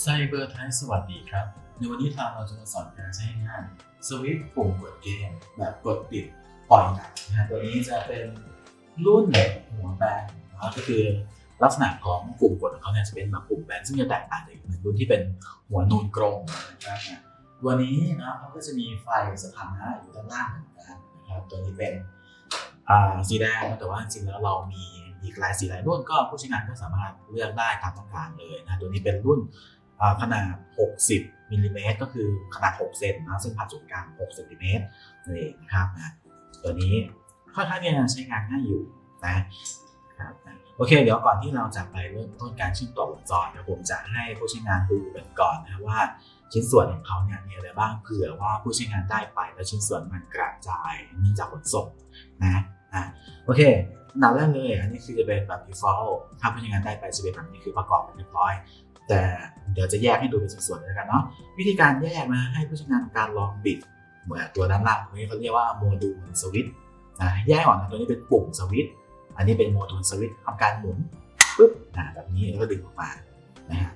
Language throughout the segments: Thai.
ไซเบอร์ไทยสวัสดีครับ ในวันนี้ทางเราจะมาสอนการใช้งานสวิตช์ปุ่มกดเกม แบบกดปิดปล่อยหนักนะฮะตัวนี้จะเป็นรุ่นหัวแบนนะครับก็คือลักษณะของปุ่มกดของเขาเนี่ยจะเป็นแบบปุ่มแบนซึ่งจะแตกต่างจากอีกหนึ่งรุ่นที่เป็นหัวนูนกรงนะครับตัวนี้นะครับเขาก็จะมีไฟสถานะอยู่ด้านล่างเหมือนกันนะครับตัวนี้เป็นสีแดงแต่ว่าจริงๆแล้วเรามีอีกหลายสีหลายรุ่นก็ผู้ใช้งานก็สามารถเลือกได้ตามต้องการเลยนะตัวนี้เป็นรุ่น ขนาด 60มิลลิเมตรก็คือขนาด 6 เซนนะซึ่งผ่านศูนย์กลาง 6 เซนติเมตรนั่นเองนะครับนะตัวนี้ค่อนข้างที่จะใช้งานง่ายอยู่นะครับนะโอเค เดี๋ยวก่อนที่เราจะไปเริ่มต้นการเชื่อมต่อวงจรเดี๋ยวผมจะให้ผู้ใช้งานดูกันก่อนนะว่าชิ้นส่วนของเขาเนี่ยมีอะไรบ้างเผื่อว่าผู้ใช้งานได้ไปแล้วชิ้นส่วนมันกระจายเนื่องจากขนส่งนะนะโอเค อันดับแรกเลยอันนี้คือจะเป็นแบบ default ถ้าผู้ใช้งานได้ไปจะเป็นแบบนี้คือประกอบเป็นเรียบร้อย แต่เดี๋ยวจะแยกให้ดูเป็นส่วนๆเลยกันเนาะวิธีการแยกนะให้ผู้ใช้งานการลองบิดเหมือนตัวด้านล่างตรงนี้เขาเรียกว่าโมดูลสวิตช์นะแยกออกนะตัวนี้เป็นปุ่มสวิตช์อันนี้เป็นโมดูลสวิตช์ทำการหมุนปุ๊บนะแบบนี้แล้วก็ดึงออกมานะฮะ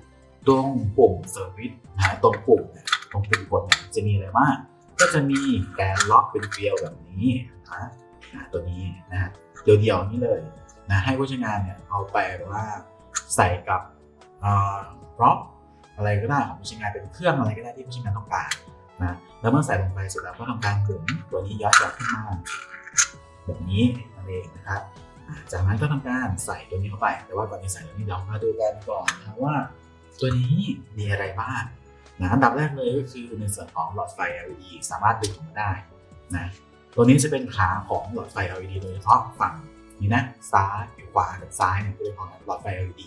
ตรงปุ่มสวิตช์นะตรงปุ่มเนี่ยตรงปุ่มกดเนี่ยจะมีอะไรบ้างก็จะมีแกนล็อกเป็นเกลียวแบบนี้นะนะตัวนี้นะฮะ เดียวๆนี้เลยนะให้ผู้ใช้งานเนี่ยเอาไปแบบว่าใส่กับร็อกอะไรก็ได้ของผู้ใช้งานเป็นเครื่องอะไรก็ได้ที่ผู้ใช้งานต้องการนะแล้วเมื่อใส่ลงไปเสร็จแล้วก็ทำการหมุนตัวนี้ย้อนกลับขึ้นมาแบบนี้นั่นเองนะครับ จากนั้นก็ทำการใส่ตัวนี้เข้าไป แต่ว่าก่อนที่ใส่ตัวนี้เรามาดูกันก่อนนะว่า ตัวนี้มีอะไรบ้างนะอันดับแรกเลยก็คือในส่วนของหลอดไฟ LED สามารถดึงออกมาได้นะ ตัวนี้จะเป็นขาของหลอดไฟ LED โดยเฉพาะฝั่งนี้นะซ้ายขวากับซ้ายเนี่ยเป็นของหลอดไฟ LED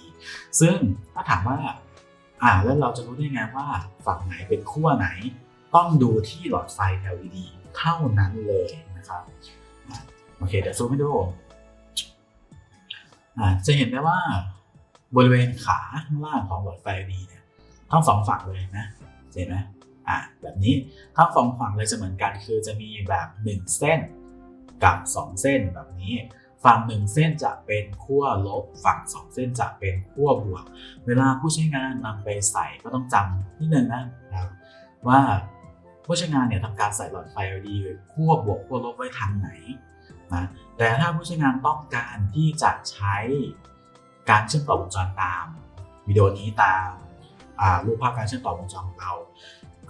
ซึ่งถ้าถามว่าอ่าแล้วเราจะรู้ได้ไงว่าฝั่งไหนเป็นขั้วไหน ต้องดูที่หลอดไฟ LED เท่านั้นเลยนะครับโอเคเดี๋ยวซูมให้ดูอ่าจะเห็นได้ว่าบริเวณขาข้างล่างของหลอดไฟ LED เนี่ยทั้งสองฝั่งเลยนะเห็นไหม อ่าแบบนี้ทั้งสองฝั่งเลยจะเหมือนกันคือจะมีแบบ 1 เส้นกับ 2 เส้นแบบนี้ ฝั่งหนึ่งเส้นจะเป็นขั้วลบ ฝั่งสองเส้นจะเป็นขั้วบวก เวลาผู้ใช้งานนำไปใส่ก็ต้องจำนิดนึงนะครับว่าผู้ใช้งานเนี่ยทำการใส่หลอดไฟ LED ขั้วบวกขั้วลบไว้ทางไหนนะแต่ถ้าผู้ใช้งานต้องการที่จะใช้การเชื่อมต่อวงจรตามวิดีโอนี้ตามรูปภาพการเชื่อมต่อวงจรของเรา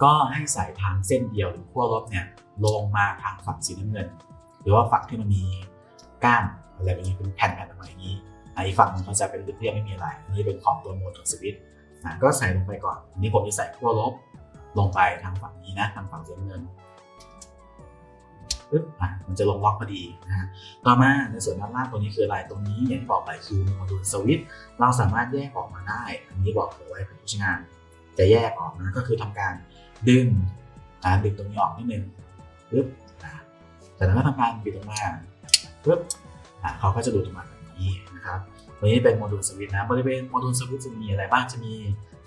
ก็ให้ใส่ทางเส้นเดียวหรือขั้วลบเนี่ยลงมาทางฝั่งสีน้ำเงิน หรือว่าฝั่งที่มันมีก้านอะไรแบบนี้เป็นแผ่นแผ่นออกมาอย่างนี้อีกฝั่งหนึงเขาจะเป็นเรียบๆไม่มีอะไรนนี้เป็นของตัวโมดูลสวิตช์นะก็ใส่ลงไปก่อนอันนี้ผมจะใส่ขั้วลบลงไปทางฝั่งนี้นะทางฝั่งสีน้ำเงินปึ๊บอะมันจะลงล็อกพอดีนะฮะต่อมาในส่วนด้านล่างตัวนี้คืออะไรตรงนี้อย่างที่บอกไปคือโมดูลสวิตช์เราสามารถแยกออกมาได้ อันนี้บอกเอาไว้เป็นผู้ใช้งาน จะแยกออกนะก็คือทำการ ดึงนะดึงตรงนี้ออกนิดนึงปึ๊บนะจากนั้นก็ทำการบิดออกมาปึ๊บอะเขาก็จะดูดออกมาแบบนี้นะครับตัวนี้เป็นโมดูลสวิตช์นะบริเวณโมดูลสวิตช์จะมีอะไรบ้างจะมี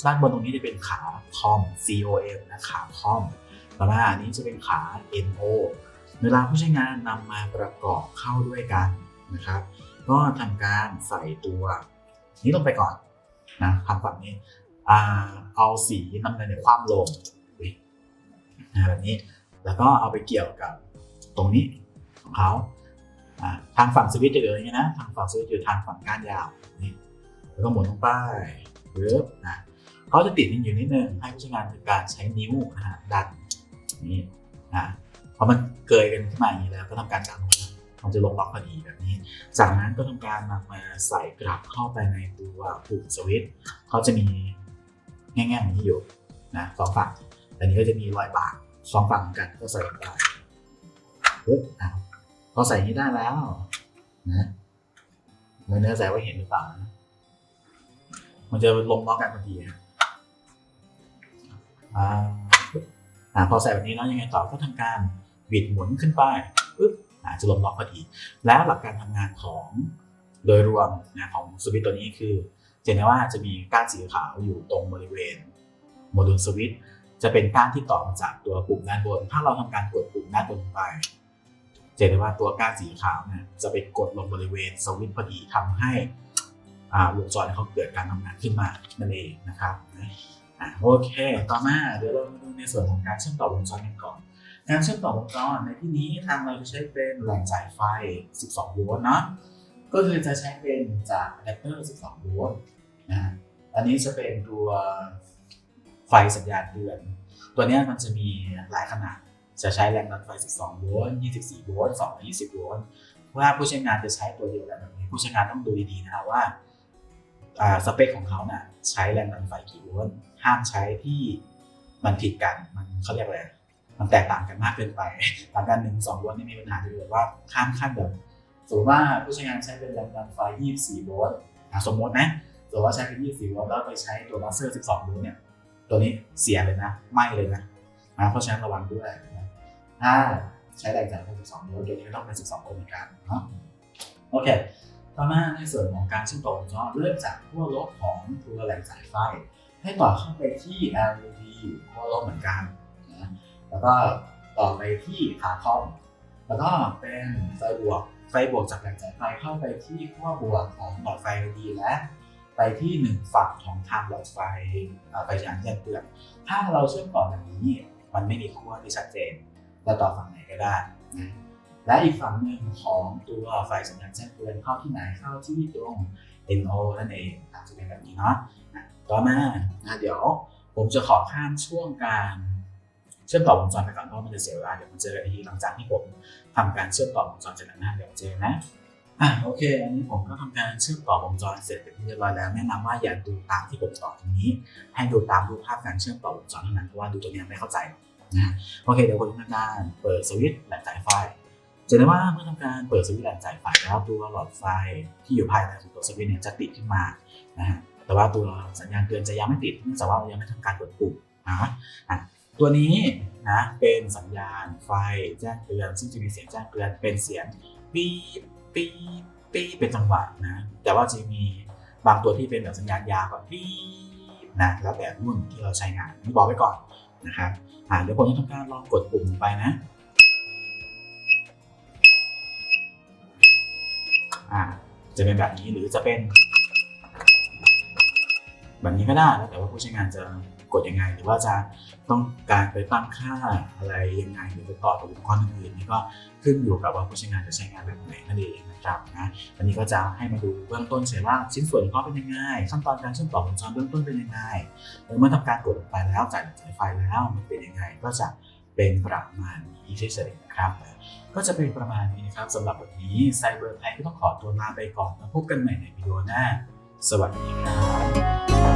ด้านบนตรงนี้จะเป็นขาคอม COM นะขาคอมต่อมาอันนี้จะเป็นขา NO เวลาผู้ใช้งานนำมาประกอบเข้าด้วยกันนะครับ ก็ทำการใส่ตัวนี้ลงไปก่อนนะทางฝั่งนี้อเอาสีน้ำเงินเนี่ยคว่ำลง แบบนี้ แล้วก็เอาไปเกี่ยวกับตรงนี้ของเขาทางฝั่งสวิตช์จะเหลือย่างนี้นะ ทางฝั่งสวิตช์อยู่ทางฝั่งก้านยาวนี่แล้วก็หมุนลงไปเวิร์บนะเขาจะติดนิดอยู่นิดนึงให้ผู้ใช้งานคือการใช้นิ้วนะฮะดันนี่นะพอมันเกยกันขึ้นมาอย่างนี้แล้วก็ทำการดันลงมามันจะลงล็อกพอดีแบบนี้ จากนั้นก็ทำการนำมาใส่กลับเข้าไปในตัวปุ่มสวิตช์เขาจะมีแง่ๆอย่างนี้อยู่นะสองฝั่งแต่นี้ก็จะมีรอยบาก สองฝั่งเหมือนกันก็ใส่ลงไปปึ๊บอะพอใส่นี้ได้แล้วนะไม่แน่ใจว่าเห็นหรือเปล่านะมันจะลงล็อกกันพอดีนะอ่าปึ๊บอ่าพอใส่แบบนี้แล้วยังไงต่อก็ทำการบิดหมุนขึ้นไปปึ๊บอ่าจะลงล็อกพอดี แล้วหลักการทำงานของโดยรวมนะของสวิตตัวนี้คือจะเห็นได้ว่าจะมีก้านสีขาวอยู่ตรงบริเวณโมดูลสวิต จะเป็นก้านที่ต่อมาจากตัวปุ่มด้านบน ถ้าเราทำการกดปุ่มด้านบนไป จะเห็นได้ว่าตัวก้านสีขาวเนี่ยจะไปกดลงบริเวณสวิตช์พอดีทำให้วงจรเขาเกิดการทำงานขึ้นมานั่นเองนะครับโอเค ต่อมาเดี๋ยวเรามาดูในส่วนของการเชื่อมต่อวงจรกันก่อน การเชื่อมต่อวงจรในที่นี้ทางเราจะใช้เป็นแหล่งจ่ายไฟ 12 โวลต์เนาะ ก็คือจะใช้เป็นจากอะแดปเตอร์ 12 โวลต์นะ อันนี้จะเป็นตัว ไฟสัญญาณเตือน ตัวนี้มันจะมีหลายขนาด จะใช้แรงดันไฟ 12 โวลต์ 24 โวลต์ 220 โวลต์ว่าผู้ใช้งานจะใช้ตัวเดียวกันแบบนี้ผู้ใช้งานต้องดูดีๆนะครับว่าสเปคของเขาน่ะใช้แรงดันไฟกี่โวลต์ห้ามใช้ที่มันผิดกันมันเขาเรียกอะไรมันแตกต่างกันมากเกินไปต่างกันหนึ่งสองโวลต์นี่มีปัญหาเลยแบบว่าข้ามขั้นแบบสมมติว่าผู้ใช้งานใช้เป็นแรงดันไฟ 24 โวลต์สมมตินะสมมติว่าใช้เป็น 24 โวลต์แล้วไปใช้ตัวมาสเตอร์ 12 โวลต์เนี่ย ตัวนี้เสียเลยนะไหม้เลยนะนะเพราะฉะนั้นระวังด้วยนะถ้าใช้แรงจ่ายเป็น12โวลต์ตัวนี้ก็ต้องเป็น 12โวลต์เหมือนกันเนาะโอเคต่อมาในส่วนของการเชื่อมต่อวงจรเริ่มจากขั้วลบของตัวแหล่งจ่ายไฟ ให้ต่อเข้าไปที่ LED ขั้วลบเหมือนกันนะแล้วก็ต่อไปที่ขาคอมแล้วก็เป็นไฟบวกไฟบวกจากแหล่งจ่ายไฟเข้าไปที่ขั้วบวกของหลอดไฟ LED และ ไปที่หนึ่งฝั่งของทางหลอดไฟอ่าไฟฉายแจ้งเตือนถ้าเราเชื่อมต่อแบบนี้ มันไม่มีขั้วที่ชัดเจนเราต่อฝั่งไหนก็ได้นะและอีกฝั่งหนึ่งของตัวไฟสัญญาณแจ้งเตือนเข้าที่ไหนเข้าที่ตรง NO นั่นเองอาจจะเป็นแบบนี้เนาะต่อมานะเดี๋ยวผมจะขอข้ามช่วงการเชื่อมต่อวงจรไปก่อนเพราะมันจะเสียเวลาเดี๋ยวมาเจอกันอีกทีหลังจากที่ผมทำการเชื่อมต่อวงจรเสร็จแล้วนะเดี๋ยวเจอนะ อะโอเค อันนี้ผมก็ทำการเชื่อมต่อวงจรเสร็จเป็นที่เรียบร้อยแล้วแนะนำว่าอย่าดูตามที่ผมต่อตรงนี้ ให้ดูตามรูปภาพการเชื่อมต่อวงจรเท่านั้นเพราะว่าดูตัวนี้ไม่เข้าใจนะโอเคเดี๋ยวผมทำการเปิดสวิตช์แหล่งจ่ายไฟจะได้ว่าเมื่อทำการเปิดสวิตช์แหล่งจ่ายไฟแล้วตัวหลอดไฟที่อยู่ภายในของตัวสวิตช์เนี่ยจะติดขึ้นมานะฮะแต่ว่าตัวสัญญาณเตือนจะยังไม่ติดเนื่องจากว่าเรายังไม่ทำการกดปุ่มนะอะตัวนี้นะเป็นสัญญาณไฟแจ้งเตือนซึ่งจะมีเสียงแจ้งเตือนเป็นเสียงปี๊บ ปี๊บปี๊บเป็นจังหวะนะ แต่ว่าจะมีบางตัวที่เป็นแบบสัญญาณยาวแบบปี๊บนะแล้วแต่รุ่นที่เราใช้งานนี่บอกไว้ก่อนนะครับอะเดี๋ยวผมจะทำการลองกดปุ่มไปนะอ่าจะเป็นแบบนี้หรือจะเป็น แบบนี้ก็ได้แล้วแต่ว่าผู้ใช้งานจะ กดยังไง หรือว่าจะต้องการไปตั้งค่าอะไรยังไงหรือไปต่อกับอุปกรณ์อื่นๆนี่ก็ขึ้นอยู่กับว่าผู้ใช้งานจะใช้งานแบบไหนนั่นเองนะครับนะอันนี้ก็จะให้มาดูเบื้องต้นเฉยว่าชิ้นส่วนของเขาเป็นยังไงขั้นตอนการเชื่อมต่อวงจรเบื้องต้นเป็นยังไงเมื่อทำการกดลงไปแล้วจ่ายจ่ายไฟแล้วมันเป็นยังไงก็จะเป็นประมาณนี้เฉยๆนะครับ ก็จะเป็นประมาณนี้นะครับสำหรับวันนี้ไซเบอร์ไทยก็ต้องขอตัวลาไปก่อนแล้วพบกันใหม่ในวิดีโอหน้า สวัสดีครับ